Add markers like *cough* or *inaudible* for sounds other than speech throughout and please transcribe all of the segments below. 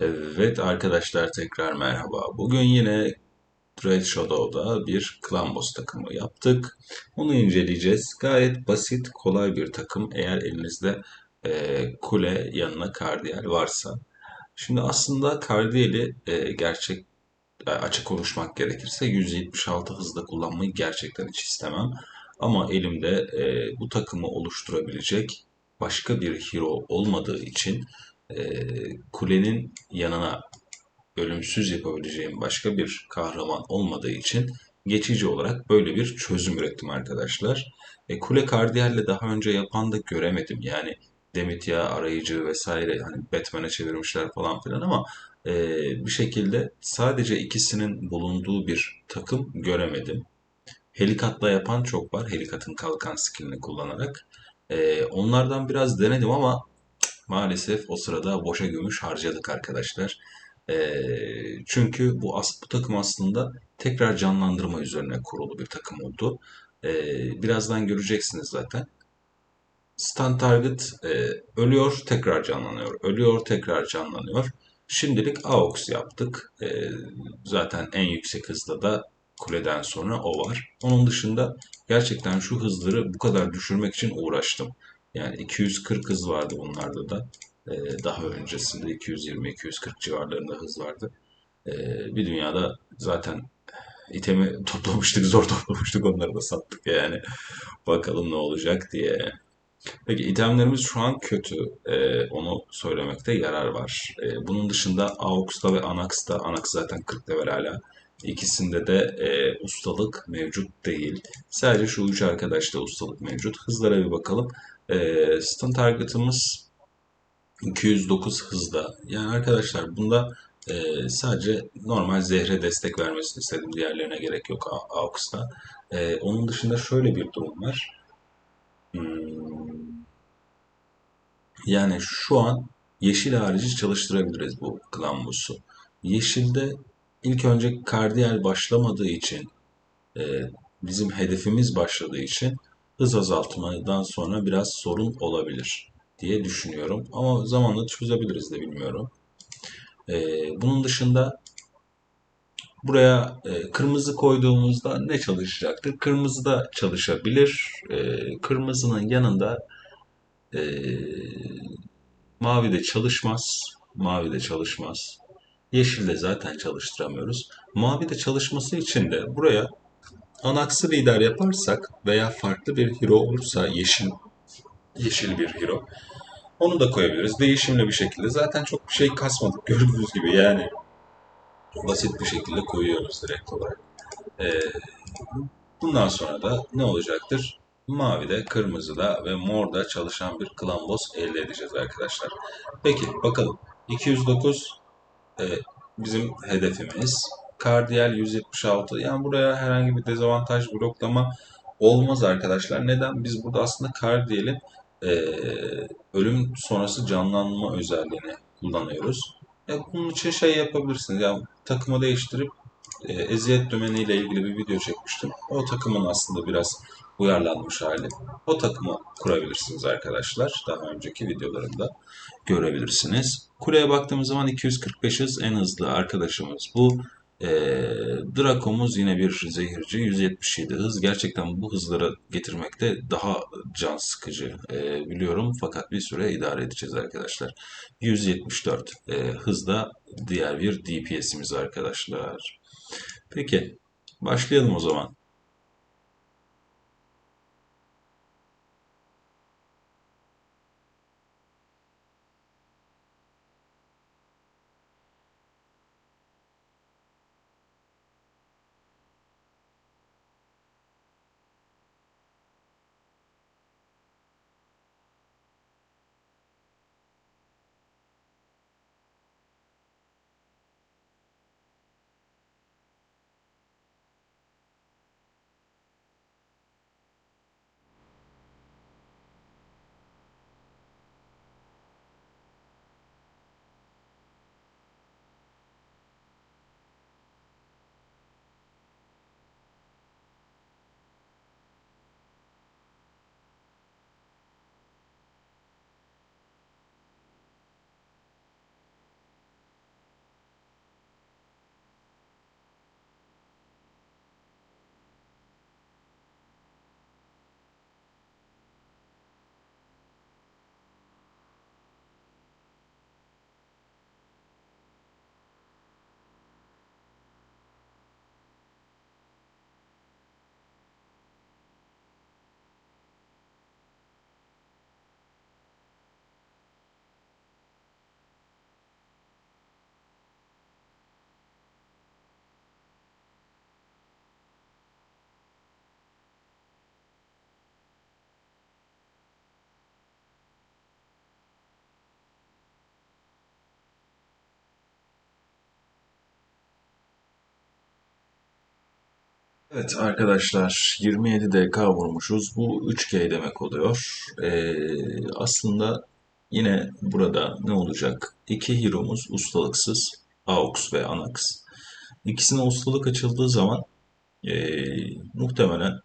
Evet arkadaşlar tekrar merhaba. Bugün yine Dread Shadow'da bir Boss takımı yaptık. Onu inceleyeceğiz. Gayet basit, kolay bir takım eğer elinizde e, kule yanına kardiyal varsa. Şimdi aslında kardiyali e, gerçek e, açık konuşmak gerekirse 176 hızla kullanmayı gerçekten hiç istemem. Ama elimde e, bu takımı oluşturabilecek başka bir hero olmadığı için e, kulenin yanına ölümsüz yapabileceğim başka bir kahraman olmadığı için geçici olarak böyle bir çözüm ürettim arkadaşlar. E, kule kardiyalle daha önce yapan da göremedim. Yani Demitya arayıcı vesaire hani Batman'e çevirmişler falan filan ama e, bir şekilde sadece ikisinin bulunduğu bir takım göremedim. Helikatla yapan çok var. Helikatın kalkan skillini kullanarak. E, onlardan biraz denedim ama maalesef o sırada boşa gümüş harcadık arkadaşlar. Ee, çünkü bu, as bu takım aslında tekrar canlandırma üzerine kurulu bir takım oldu. Ee, birazdan göreceksiniz zaten. Stun target e, ölüyor, tekrar canlanıyor. Ölüyor, tekrar canlanıyor. Şimdilik AUX yaptık. E, zaten en yüksek hızda da kuleden sonra o var. Onun dışında gerçekten şu hızları bu kadar düşürmek için uğraştım. Yani 240 hız vardı bunlarda da. E, daha öncesinde 220-240 civarlarında hız vardı. E, bir dünyada zaten itemi toplamıştık, zor *laughs* toplamıştık onları da sattık yani. Bakalım ne olacak diye. Peki itemlerimiz şu an kötü. Ee, onu söylemekte yarar var. Ee, bunun dışında AUX'ta ve Anax'ta, Anax zaten 40 level hala. İkisinde de e, ustalık mevcut değil. Sadece şu üç arkadaşta ustalık mevcut. Hızlara bir bakalım. Ee, stun target'ımız 209 hızda. Yani arkadaşlar bunda e, sadece normal zehre destek vermesini istedim. Diğerlerine gerek yok A- AUX'ta. Ee, onun dışında şöyle bir durum var. Hmm, Yani şu an yeşil harici çalıştırabiliriz bu Klambus'u. Yeşilde ilk önce kardiyal başlamadığı için e, bizim hedefimiz başladığı için hız azaltmadan sonra biraz sorun olabilir diye düşünüyorum. Ama zamanla çözebiliriz de bilmiyorum. E, bunun dışında buraya e, kırmızı koyduğumuzda ne çalışacaktır? Kırmızı da çalışabilir. E, kırmızının yanında e, Mavi de çalışmaz. Mavi de çalışmaz. Yeşil de zaten çalıştıramıyoruz. Mavi de çalışması için de buraya Anax'ı lider yaparsak veya farklı bir hero olursa yeşil yeşil bir hero onu da koyabiliriz. Değişimli bir şekilde. Zaten çok bir şey kasmadık gördüğünüz gibi yani basit bir şekilde koyuyoruz direkt olarak. Ee, bundan sonra da ne olacaktır? Mavi de, kırmızı da ve mor da çalışan bir klan boss elde edeceğiz arkadaşlar. Peki bakalım. 209 e, bizim hedefimiz. Kardiyal 176. Yani buraya herhangi bir dezavantaj bloklama olmaz arkadaşlar. Neden? Biz burada aslında kardiyalin e, ölüm sonrası canlanma özelliğini kullanıyoruz. E, bunun için şey yapabilirsiniz. Yani takımı değiştirip e, eziyet dümeniyle ilgili bir video çekmiştim. O takımın aslında biraz uyarlanmış hali. O takımı kurabilirsiniz arkadaşlar. Daha önceki videolarımda görebilirsiniz. Kuleye baktığımız zaman 245 hız en hızlı arkadaşımız bu. Ee, Draco'muz yine bir zehirci 177 hız. Gerçekten bu hızları getirmekte daha can sıkıcı ee, biliyorum. Fakat bir süre idare edeceğiz arkadaşlar. 174 e, hızda diğer bir DPS'imiz arkadaşlar. Peki başlayalım o zaman. Evet arkadaşlar 27 DK vurmuşuz. Bu 3G demek oluyor. Ee, aslında yine burada ne olacak? İki hero'muz ustalıksız. Aux ve Anax. İkisine ustalık açıldığı zaman ee, muhtemelen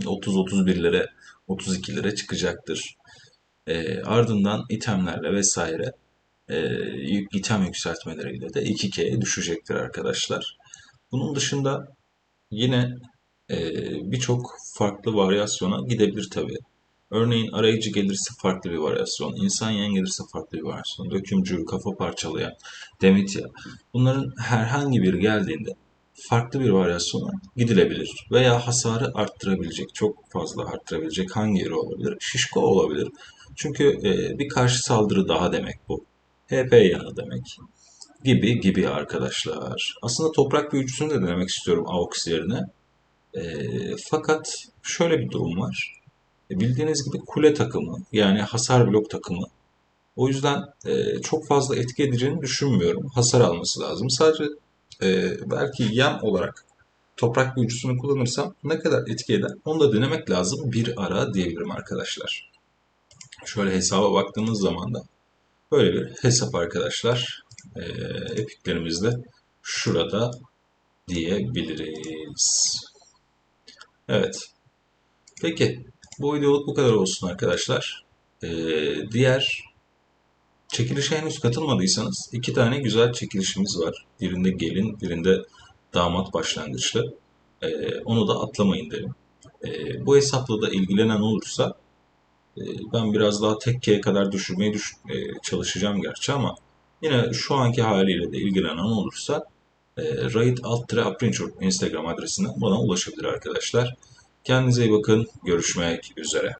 30-31'lere 32'lere çıkacaktır. Ee, ardından itemlerle vesaire e, item yükseltmeleriyle de 2K'ye düşecektir arkadaşlar. Bunun dışında Yine e, birçok farklı varyasyona gidebilir tabii. Örneğin arayıcı gelirse farklı bir varyasyon, insan yayın gelirse farklı bir varyasyon, dökümcü, kafa parçalayan, Demitya. Bunların herhangi biri geldiğinde farklı bir varyasyona gidilebilir. Veya hasarı arttırabilecek, çok fazla arttırabilecek hangi yeri olabilir? Şişko olabilir. Çünkü e, bir karşı saldırı daha demek bu. HP yanı demek gibi gibi arkadaşlar. Aslında toprak büyücüsünü de denemek istiyorum AUX yerine. E, fakat şöyle bir durum var. E, bildiğiniz gibi kule takımı yani hasar blok takımı. O yüzden e, çok fazla etki edeceğini düşünmüyorum. Hasar alması lazım. Sadece e, belki yan olarak toprak büyücüsünü kullanırsam ne kadar etki eder onu da denemek lazım bir ara diyebilirim arkadaşlar. Şöyle hesaba baktığımız zaman da böyle bir hesap arkadaşlar e, epiklerimiz de şurada diyebiliriz. Evet. Peki. Bu videoluk bu kadar olsun arkadaşlar. Ee, diğer çekilişe henüz katılmadıysanız iki tane güzel çekilişimiz var. Birinde gelin, birinde damat başlangıçlı. Ee, onu da atlamayın derim. Ee, bu hesapla da ilgilenen olursa e, ben biraz daha tekkeye kadar düşürmeye düş e, çalışacağım gerçi ama Yine şu anki haliyle de ilgilenen olursa e, Raid Altra Instagram adresine bana ulaşabilir arkadaşlar. Kendinize iyi bakın. Görüşmek üzere.